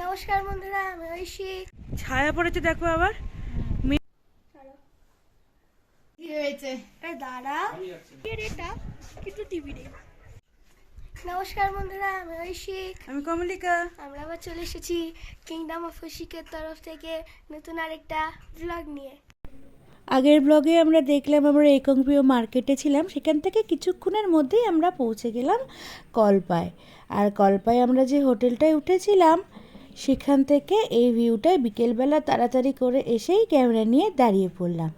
নমস্কার বন্ধুরা আমি ঐশী। ছায়া পড়েছে দেখো আবার। কি হয়েছে? দাঁড়া। এটা কিন্তু টিভি নেই নমস্কার বন্ধুরা আমি ঐশী। আমি কমলিকা। আমরা আবার চলে এসেছি কিংডম অফ ঐশিকের তরফ থেকে নতুন আরেকটা ব্লগ নিয়ে। আগের ব্লগে আমরা দেখলাম আমরা একংপ্রিয় মার্কেটে ছিলাম। সেখান থেকে কিছুক্ষণের মধ্যেই আমরা পৌঁছে গেলাম কলপায়। আর কলপায় আমরা যে হোটেলটায় উঠেছিলাম সেখান থেকে এই ভিউটায় বিকেলবেলা তাড়াতাড়ি করে এসেই ক্যামেরা নিয়ে দাঁড়িয়ে পড়লাম।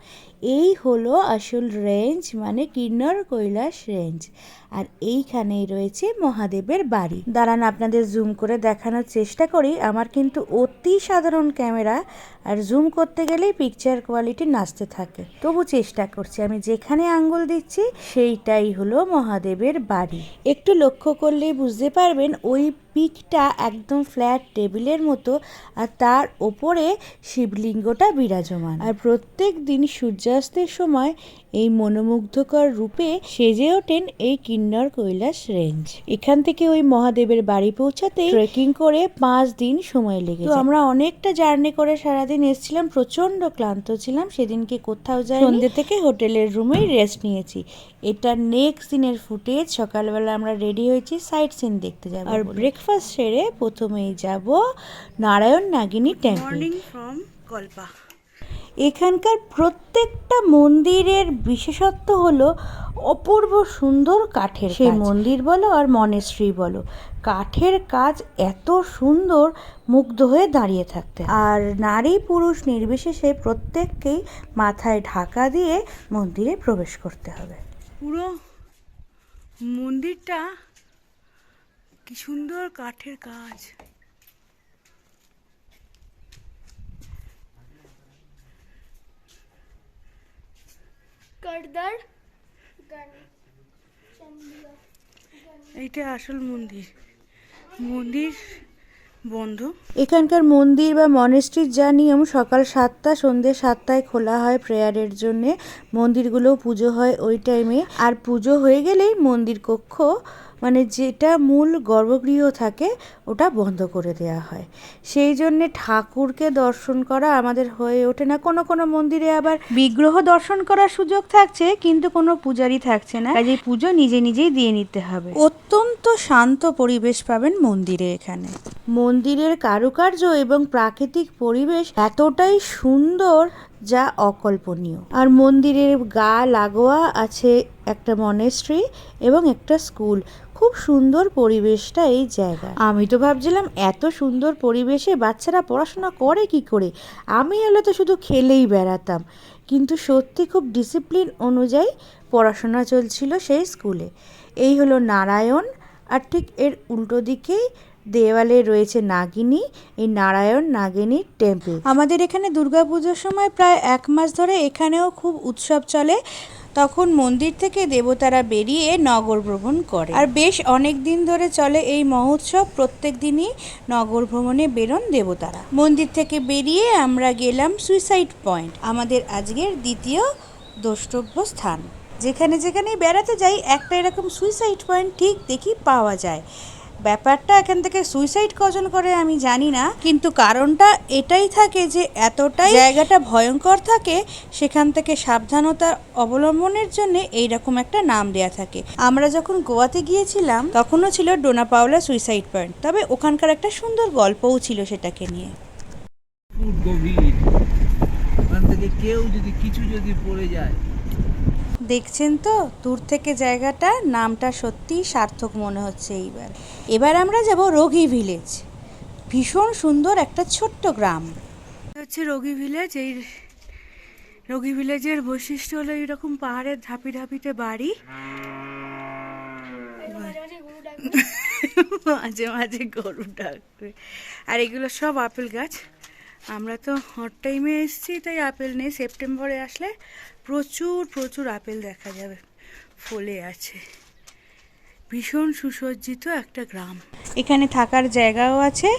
এই হলো আসল রেঞ্জ মানে কিন্নর কৈলাস রেঞ্জ আর এইখানেই রয়েছে মহাদেবের বাড়ি। দাঁড়ান, আপনাদের জুম করে দেখানোর চেষ্টা করি। আমার কিন্তু অতি সাধারণ ক্যামেরা। আর জুম করতে গেলেই পিকচার কোয়ালিটি নাচতে থাকে। তবু চেষ্টা করছি, আমি যেখানে আঙ্গুল দিচ্ছি, সেইটাই হলো মহাদেবের বাড়ি। একটু লক্ষ্য করলেই বুঝতে পারবেন, ওই পিকটা একদম ফ্ল্যাট টেবিলের মতো আর তার ওপরে শিবলিঙ্গটা বিরাজমান। আর প্রত্যেক দিন সূর্যাস্তের সময় এই মনোমুগ্ধকর রূপে সেজে ওঠেন এই কিন্নর কৈলাস রেঞ্জ। এখান থেকে ওই মহাদেবের বাড়ি পৌঁছাতে ট্রেকিং করে পাঁচ দিন সময় লেগে তো আমরা অনেকটা জার্নি করে সারাদিন এসেছিলাম প্রচণ্ড ক্লান্ত ছিলাম সেদিনকে কোথাও যাই সন্ধ্যে থেকে হোটেলের রুমেই রেস্ট নিয়েছি। এটা নেক্সট দিনের ফুটেজ সকালবেলা আমরা রেডি হয়েছি সাইট সিন দেখতে যাব আর ব্রেকফাস্ট সেরে প্রথমেই যাব নারায়ণ নাগিনী টেম্পল ফ্রম কল্পা এখানকার প্রত্যেকটা মন্দিরের বিশেষত্ব হলো অপূর্ব সুন্দর কাঠের সেই মন্দির বলো আর মনেশ্রী বলো কাঠের কাজ এত সুন্দর মুগ্ধ হয়ে দাঁড়িয়ে থাকতে আর নারী পুরুষ নির্বিশেষে প্রত্যেককেই মাথায় ঢাকা দিয়ে মন্দিরে প্রবেশ করতে হবে। পুরো মন্দিরটা কি সুন্দর কাঠের কাজ। এইটা আসল মন্দির। মন্দির বন্ধ। এখানকার মন্দির বা মনেস্ট্রির যা নিয়ম সকাল সাতটা সন্ধ্যে সাতটায় খোলা হয় প্রেয়ারের জন্যে। মন্দিরগুলোও পুজো হয় ওই টাইমে আর পুজো হয়ে গেলেই মন্দির কক্ষ মানে যেটা মূল গর্ভগৃহ থাকে ওটা বন্ধ করে দেওয়া হয়। সেই জন্যে ঠাকুরকে দর্শন করা আমাদের হয়ে ওঠে না। কোনো কোনো মন্দিরে আবার বিগ্রহ দর্শন করার সুযোগ থাকছে কিন্তু কোনো পূজারই থাকছে না। কাজে পুজো নিজে নিজেই দিয়ে নিতে হবে। অত্যন্ত শান্ত পরিবেশ পাবেন মন্দিরে এখানে। মন্দিরের কারুকার্য এবং প্রাকৃতিক পরিবেশ এতটাই সুন্দর যা অকল্পনীয়। আর মন্দিরের গা লাগোয়া আছে একটা মনেস্ট্রি এবং একটা স্কুল। খুব সুন্দর পরিবেশটা এই জায়গা আমি তো ভাবছিলাম এত সুন্দর পরিবেশে বাচ্চারা পড়াশোনা করে কি করে? আমি হলে তো শুধু খেলেই বেড়াতাম। কিন্তু সত্যি খুব ডিসিপ্লিন অনুযায়ী পড়াশোনা চলছিল সেই স্কুলে এই হলো নারায়ণ, আর ঠিক এর উল্টো দিকেই দেওয়ালে রয়েছে নাগিনী, এই নারায়ণ নাগিনী টেম্পল আমাদের এখানে দুর্গাপুজোর সময় প্রায় এক মাস ধরে এখানেও খুব উৎসব চলে। তখন মন্দির থেকে দেবতারা বেরিয়ে নগর ভ্রমণ করে। আর বেশ অনেক দিন ধরে চলে এই মহোৎসব। প্রত্যেক দিনই নগর ভ্রমণে বেরোন দেবতারা। মন্দির থেকে বেরিয়ে আমরা গেলাম সুইসাইড পয়েন্ট আমাদের আজকের দ্বিতীয় দ্রষ্টব্য স্থান। যেখানে যেখানেই বেড়াতে যাই, একটা এরকম সুইসাইড পয়েন্ট ঠিক দেখি পাওয়া যায়। ব্যাপারটা এখান থেকে সুইসাইড কজন করে আমি জানি না, কিন্তু কারণটা এটাই থাকে যে এতটাই জায়গাটা ভয়ঙ্কর থাকে, সেখান থেকে সাবধানতা অবলম্বনের জন্য এইরকম একটা নাম দেয়া থাকে। আমরা যখন গোয়াতে গিয়েছিলাম, তখনও ছিল ডোনা পাওলা সুইসাইড পয়েন্ট তবে ওখানকার একটা সুন্দর গল্পও ছিল সেটাকে নিয়ে। কেউ যদি কিছু যদি পড়ে যায় দেখছেন তো? দূর থেকে জায়গাটা, নামটা সত্যিই সার্থক মনে হচ্ছে এইবার। এবার আমরা যাব রোগী ভিলেজ। ভীষণ সুন্দর একটা ছোট্ট গ্রাম। হচ্ছে রোগী ভিলেজ। এই রোগী ভিলেজের বৈশিষ্ট্য হলো এরকম পাহাড়ের ধাপি ধাপিতে বাড়ি। মাঝে মাঝে গরু ডাকবে। আর এগুলো সব আপেল গাছ। আমরা তো হট টাইমে এসেছি, তাই আপেল নেই। সেপ্টেম্বরে আসলে প্রচুর প্রচুর আপেল দেখা যাবে। ফলে আছে। ভীষণ সুসজ্জিত একটা গ্রাম। এখানে থাকার জায়গাও আছে।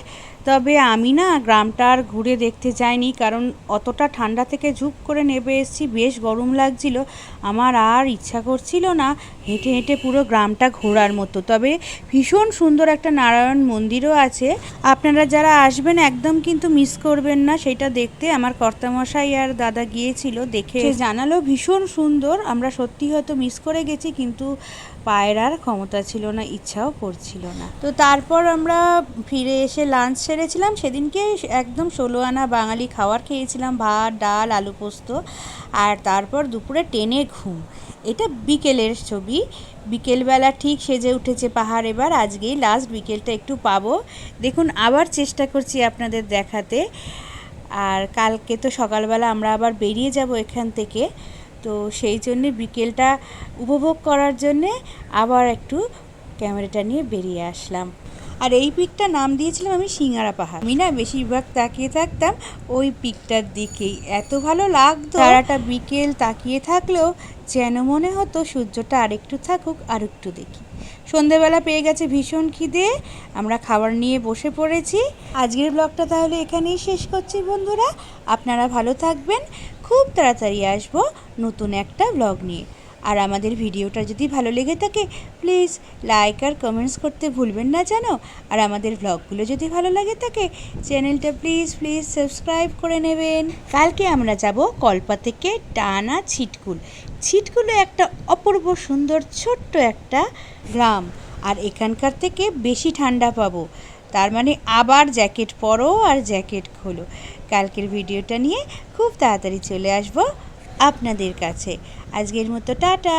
তবে আমি না গ্রামটা আর ঘুরে দেখতে যাইনি কারণ অতটা ঠান্ডা থেকে ঝুপ করে নেবে এসেছি বেশ গরম লাগছিল। আমার আর ইচ্ছা করছিল না হেঁটে হেঁটে পুরো গ্রামটা ঘোরার মতো। তবে ভীষণ সুন্দর একটা নারায়ণ মন্দিরও আছে। আপনারা যারা আসবেন একদম কিন্তু মিস করবেন না সেটা দেখতে। আমার কর্তামশাই আর দাদা গিয়েছিল দেখে জানালো ভীষণ সুন্দর। আমরা সত্যি হয়তো মিস করে গেছি কিন্তু পায়ের আর ক্ষমতা ছিল না ইচ্ছাও করছিল না। তো তারপর আমরা ফিরে এসে লাঞ্চ সেরেছিলাম। সেদিনকে একদম ষোলো আনা বাঙালি খাবার খেয়েছিলাম, ভাত, ডাল, আলু পোস্ত। আর তারপর দুপুরে টেনে ঘুম। এটা বিকেলের ছবি। বিকেলবেলা ঠিক সেজে উঠেছে পাহাড় এবার। আজকেই লাস্ট বিকেলটা একটু পাবো। দেখুন, আবার চেষ্টা করছি আপনাদের দেখাতে। আর কালকে তো সকালবেলা আমরা আবার বেরিয়ে যাব এখান থেকে। তো সেই জন্যে বিকেলটা উপভোগ করার জন্যে আবার একটু ক্যামেরাটা নিয়ে বেরিয়ে আসলাম। আর এই পিকটা নাম দিয়েছিলাম আমি সিঙ্গারা পাহাড়। আমি না বেশিরভাগ তাকিয়ে থাকতাম ওই পিকটার দিকেই। এত ভালো লাগতো। সারাটা বিকেল তাকিয়ে থাকলেও যেন মনে হতো সূর্যটা আরেকটু থাকুক আর একটু দেখি। সন্ধেবেলা পেয়ে গেছে ভীষণ খিদে। আমরা খাবার নিয়ে বসে পড়েছি। আজকের ব্লগটা তাহলে এখানেই শেষ করছি বন্ধুরা। আপনারা ভালো থাকবেন। খুব তাড়াতাড়ি আসব নতুন একটা ব্লগ নিয়ে। আর আমাদের ভিডিওটা যদি ভালো লেগে থাকে প্লিজ লাইক আর কমেন্টস করতে ভুলবেন না জানো? আর আমাদের ব্লগগুলো যদি ভালো লাগে থাকে চ্যানেলটা প্লিজ প্লিজ সাবস্ক্রাইব করে নেবেন। কালকে আমরা যাব কল্পা থেকে টানা ছিটকুল। ছিটকুলো একটা অপূর্ব সুন্দর ছোট্ট একটা গ্রাম। আর এখানকার থেকে বেশি ঠান্ডা পাবো। তার মানে আবার জ্যাকেট পরো আর জ্যাকেট খোলো। কালকের ভিডিওটা নিয়ে খুব তাড়াতাড়ি চলে আসব। আপনাদের কাছে। আজকের মতো টাটা।